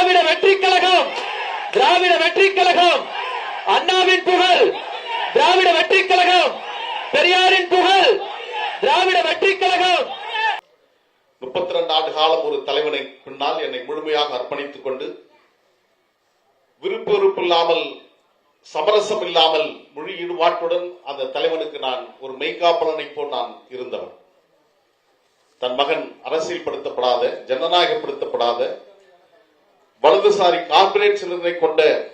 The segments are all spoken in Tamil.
திராவிட வெற்றி கழகம் திராவிட வெற்றி கழகம் அண்ணாவின் புகழ் திராவிட வெற்றி கழகம் பெரியாரின் புகழ் திராவிட வெற்றி கழகம். முப்பத்தி ரெண்டு ஆண்டு காலம் ஒரு தலைவனை பின்னால் என்னை முழுமையாக அர்ப்பணித்துக் கொண்டு விருப்பு வெறுப்பு இல்லாமல் சமரசம் இல்லாமல் மொழி ஈடுபாட்டுடன் அந்த தலைவனுக்கு நான் ஒரு மெய்காப்பலனை போல் நான் இருந்தவன். தன் மகன் அரசியல்படுத்தப்படாத ஜனநாயகப்படுத்தப்படாத வலதுசாரி கார்பரேட் சிலரை கொண்ட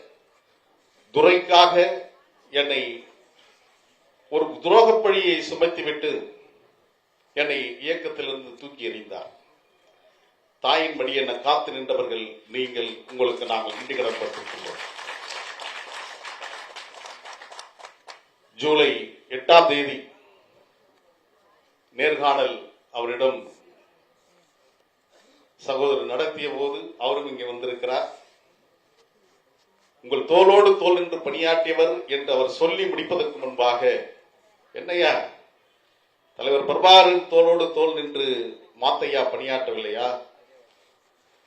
துரைக்காக என்னை ஒரு துரோகப் பழியை சுமத்திவிட்டு என்னை இயக்கத்திலிருந்து தூக்கி எறிந்தார். தாயின் படி என்னை காத்து நின்றவர்கள் நீங்கள் உங்களுக்கு நாங்கள் இண்டி ஜூலை எட்டாம் தேதி நேர்காணல் அவரிடம் சகோதரர் நடத்திய போது அவரும் இங்கே வந்திருக்கிறார். உங்கள் தோளோடு தோல் என்று பணியாற்றியவர் என்று அவர் சொல்லி முடிப்பதற்கு முன்பாக என்னையா தலைவர் பிரபாகரன் தோளோடு தோல் நின்று மாத்தையா பணியாற்றவில்லையா?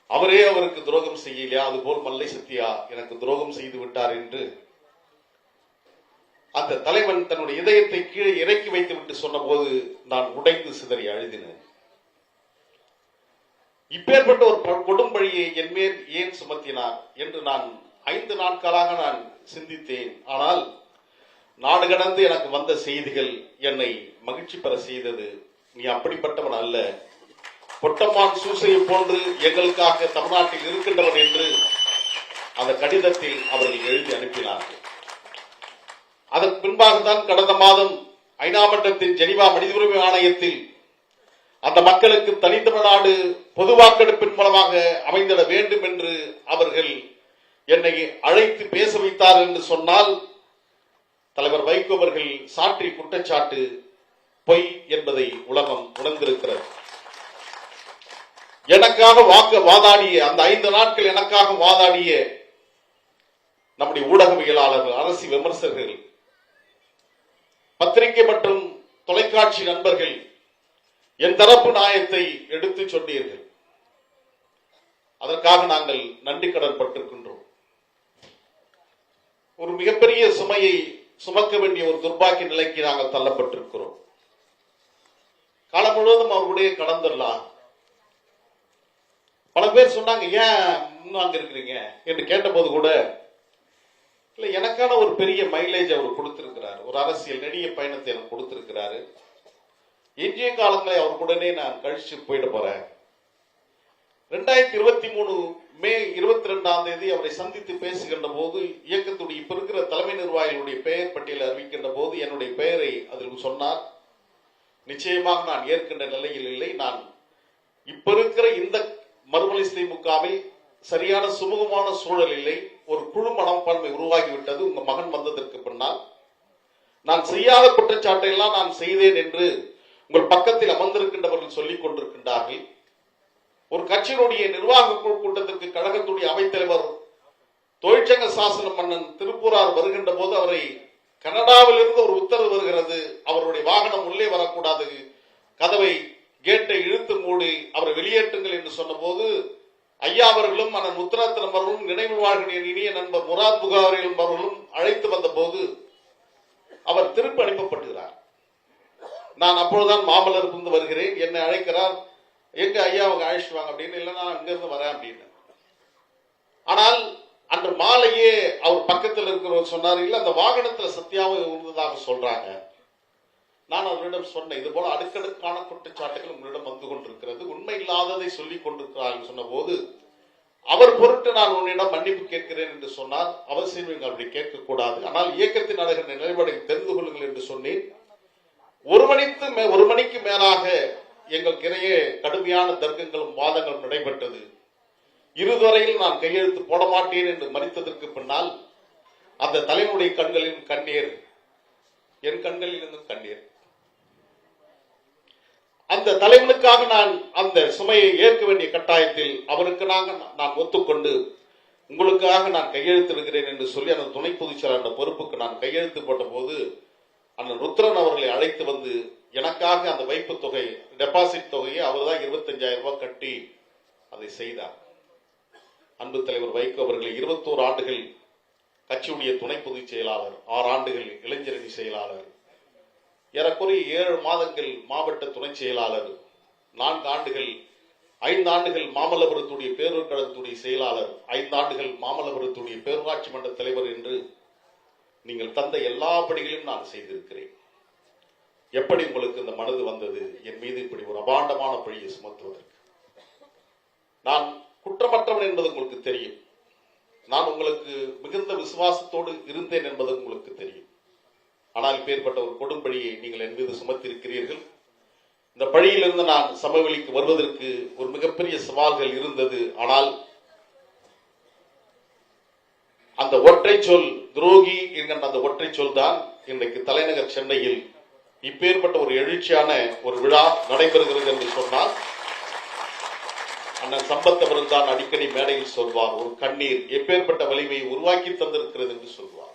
அவரே அவருக்கு துரோகம் செய்யலையா? அதுபோல் மல்லை சத்தியா எனக்கு துரோகம் செய்து விட்டார் என்று. அந்த தலைவன் தன்னுடைய இதயத்தை கீழே இறக்கி வைத்து விட்டு சொன்னபோது நான் உடைந்து சிதறி அழுதினேன். இப்பேற்பட்ட ஒரு கொடும்பழியை என் மேல் ஏன் சுமத்தினார் என்று நான் ஐந்து நாட்களாக நான் சிந்தித்தேன். ஆனால் நாடு கடந்து எனக்கு வந்த செய்திகள் என்னை மகிழ்ச்சி பெற செய்தது. நீ அப்படிப்பட்டவன் அல்ல. பொட்டமான் சூசையை போன்று எங்களுக்காக தமிழ்நாட்டில் இருக்கின்றவன் என்று அந்த கடிதத்தில் அவர்கள் எழுதி அனுப்பினார்கள். அதற்கு பின்பாகத்தான் கடந்த மாதம் ஐநா மன்றத்தின் ஜெனிவா மனித உரிமை ஆணையத்தில் அந்த மக்களுக்கு தனித்தமிழ்நாடு பொது வாக்கெடுப்பின் மூலமாக அமைந்திட வேண்டும் என்று அவர்கள் என்னை அழைத்து பேச வைத்தார் என்று சொன்னால் தலைவர் வைகோ அவர்கள் சாற்றி குற்றச்சாட்டு பொய் என்பதை உலகம் உணர்ந்திருக்கிறது. எனக்காக வாக்கு வாதாடிய அந்த ஐந்து நாட்கள் எனக்காக வாதாடிய நம்முடைய ஊடகவியலாளர்கள் அரசு விமர்சகர்கள் பத்திரிகை மற்றும் தொலைக்காட்சி நண்பர்கள் என் தரப்பு நியாயத்தை எடுத்து சொன்னீர்கள். அதற்காக நாங்கள் நன்றி கடன் பட்டிருக்கின்றோம். ஒரு மிகப்பெரிய சுமையை சுமக்க வேண்டிய ஒரு துர்பாக்கிய நிலைக்கு நாங்கள் தள்ளப்பட்டிருக்கிறோம். காலம் முழுவதும் அவர்களுடைய கடந்துடலாம் பல பேர் சொன்னாங்க ஏன் இன்னும் அங்க இருக்கிறீங்க? என்று கேட்டபோது கூட இல்ல எனக்கான ஒரு பெரிய மைலேஜ் அவர் கொடுத்திருக்கிறார். ஒரு அரசியல் நெடிய பயணத்தை எனக்கு கொடுத்திருக்கிறாரு. எஞ்சிய காலங்களை அவர் நான் கழிச்சு போயிட போறேன். ரெண்டாயிரத்தி இருபத்தி மூணு மே இருபத்தி ரெண்டாம் தேதி அவரை சந்தித்து பேசுகின்ற போது இயக்கத்துடைய இப்ப இருக்கிற தலைமை நிர்வாகிகளுடைய பெயர் பட்டியலை அறிவிக்கின்ற போது என்னுடைய பெயரை அதில் சொன்னார். நிச்சயமாக நான் ஏற்கின்ற நிலையில் இல்லை. நான் இப்ப இருக்கிற இந்த மறுமலை திமுகவில் சரியான சுமூகமான சூழல் இல்லை. ஒரு குழு மனப்பான்மை உருவாகிவிட்டது. உங்க மகன் வந்ததற்கு பின்னால். நான் செய்யாத குற்றச்சாட்டை எல்லாம் நான் செய்தேன் என்று உங்கள் பக்கத்தில் அமர்ந்திருக்கின்றவர்கள் சொல்லிக் கொண்டிருக்கின்றார்கள். ஒரு கட்சியினுடைய நிர்வாக குழு கூட்டத்திற்கு கழகத்துடைய அவைத்தலைவர் தொழிற்சங்க சாசன மன்னன் திருப்பூரார் வருகின்ற போது அவரை கனடாவிலிருந்து ஒரு உத்தரவு வருகிறது. அவருடைய வாகனம் உள்ளே வரக்கூடாது. கதவை கேட்டை இழுத்து மூடி அவரை வெளியேற்றுங்கள் என்று சொன்னபோது ஐயா அவர்களும் அண்ணன் முத்துரத்னம் அவர்களும் நினைவு வாழ்கிற இனிய நண்பர் முராத் புகாரிலும் அவர்களும் அழைத்து வந்த போது அவர் திருப்பி அனுப்பப்படுகிறார் நான் அப்பொழுதுதான் மாமல்லர் இருந்து வருகிறேன். என்னை அழைக்கிறார். எங்க ஐயா அவங்க அழைச்சிடுவாங்க அப்படின்னு. இல்லை நான் அங்கிருந்து வரேன் அப்படின்னு. ஆனால் அன்று மாலையே அவர் பக்கத்தில் இருக்கிறவர் சொன்னார் இல்லை அந்த வாகனத்துல சத்தியாவும் இருந்ததாக சொல்றாங்க. நான் அவரிடம் சொன்னேன் இது போல அடுக்கடுக்கான குற்றச்சாட்டுகள் உங்களிடம் வந்து கொண்டிருக்கிறது. உண்மை இல்லாததை சொல்லிக் கொண்டிருக்கிறார்கள் சொன்னபோது அவர் பொருட்டு நான் உன்னிடம் மன்னிப்பு கேட்கிறேன் என்று சொன்னார். அவசியம் நீங்கள் அப்படி கேட்கக்கூடாது. ஆனால் இயக்கத்தின் அழகிற நிலைப்பாடுகள் தெரிந்து கொள்ளுங்கள் என்று சொன்னேன். ஒரு மணிக்கு மே- ஒரு மணிக்கு மேலாக எங்களுக்கிடையே கடுமையான தர்க்கங்களும் வாதங்களும் நடைபெற்றது. இருதுவரையில் நான் கையெழுத்து போட மாட்டேன் என்று மறித்ததற்கு பின்னால் அந்த தலைவனுடைய கண்களின் கண்ணீர் என் கண்களில் இருந்தும் கண்ணீர். அந்த தலைவனுக்காக நான் அந்த சுமையை ஏற்க வேண்டிய கட்டாயத்தில் அவருக்கு நாங்கள் நான் ஒத்துக்கொண்டு உங்களுக்காக நான் கையெழுத்திடுகிறேன் என்று சொல்லி அந்த துணை பொதுச் செயலாளர் பொறுப்புக்கு நான் கையெழுத்து போட்ட போது அந்த ருத்ரன் அவர்களை அழைத்து வந்து எனக்காக அந்த வைப்பு தொகை டெபாசிட் தொகையை அவர் தான் இருபத்தஞ்சாயிரம் ரூபாய் கட்டி அதை செய்தார். அன்பு தலைவர் வைகோ அவர்கள் இருபத்தோரு ஆண்டுகள் கட்சியுடைய துணை பொதுச் செயலாளர் ஆறு ஆண்டுகள் இளைஞரணி செயலாளர் ஏறக்குறைய ஏழு மாதங்கள் மாவட்ட துணை செயலாளர் நான்கு ஆண்டுகள் ஐந்து ஆண்டுகள் மாமல்லபுரத்துடைய பேரூர் கழகத்துடைய செயலாளர் ஐந்து ஆண்டுகள் மாமல்லபுரத்துடைய பேரூராட்சி மன்ற தலைவர் என்று நீங்கள் தந்த எல்லா படிகளையும் நான் செய்திருக்கிறேன். எப்படி உங்களுக்கு இந்த மனது வந்தது? என் மீது இப்படி ஒரு அபாண்டமான பழியை சுமத்துவதற்கு. நான் குற்றமற்றவன் என்பது உங்களுக்கு தெரியும். நான் உங்களுக்கு மிகுந்த விசுவாசத்தோடு இருந்தேன் என்பது உங்களுக்கு தெரியும். ஆனால் இப்பேற்பட்ட ஒரு கொடும்பழியை நீங்கள் என் மீது சுமத்திருக்கிறீர்கள். இந்த பழியிலிருந்து நான் சமவெளிக்கு வருவதற்கு ஒரு மிகப்பெரிய சவால்கள் இருந்தது. ஆனால் அந்த ஒற்றை சொல் துரோகி என்கின்ற அந்த ஒற்றை சொல் தான் இன்றைக்கு தலைநகர் சென்னையில் இப்பேற்பட்ட ஒரு எழுச்சியான ஒரு விழா நடைபெறுகிறது என்று சொன்னால் அண்ணன் சம்பத்தவரும் தான் அடிக்கடி மேடையில் சொல்வார் ஒரு கண்ணீர் எப்பேற்பட்ட வலிமையை உருவாக்கி தந்திருக்கிறது என்று சொல்வார்.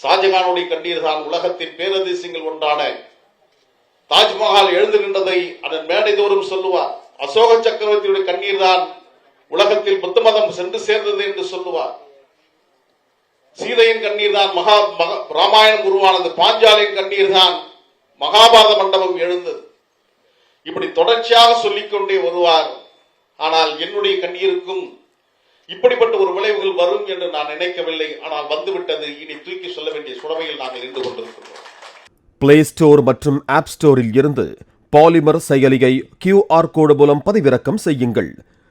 ஷாஜகானுடைய கண்ணீர் தான் உலகத்தின் பேரதிசயங்கள் ஒன்றான தாஜ்மஹால் எழுந்து நின்றதை அதன் மேடை தோறும் சொல்லுவார். அசோக சக்கரவர்த்தியுடைய கண்ணீர் தான் உலகத்தில் புத்த மதம் சென்று சேர்ந்தது என்று சொல்லுவார். சீதையின் கண்ணீர் தான் மகா ராமாயணம் உருவானது. பாஞ்சாலியின் கண்ணீர் தான் மகாபாரத மண்டபம் எழுந்தது. இப்படி தொடர்ச்சியாக சொல்லிக்கொண்டே வருவார். ஆனால் என்னுடைய கண்ணீருக்கும் இப்படிப்பட்ட ஒரு விளைவுகள் வரும் என்று நான் நினைக்கவில்லை. ஆனால் வந்துவிட்டது. இனி தூக்கி சொல்ல வேண்டிய சுடமையில் நாங்கள் நின்று கொண்டிருக்கிறோம் பிளே ஸ்டோர் மற்றும் ஆப் ஸ்டோரில் இருந்து பாலிமர் செயலியை கியூஆர் கோடு மூலம் பதிவிறக்கம் செய்யுங்கள்.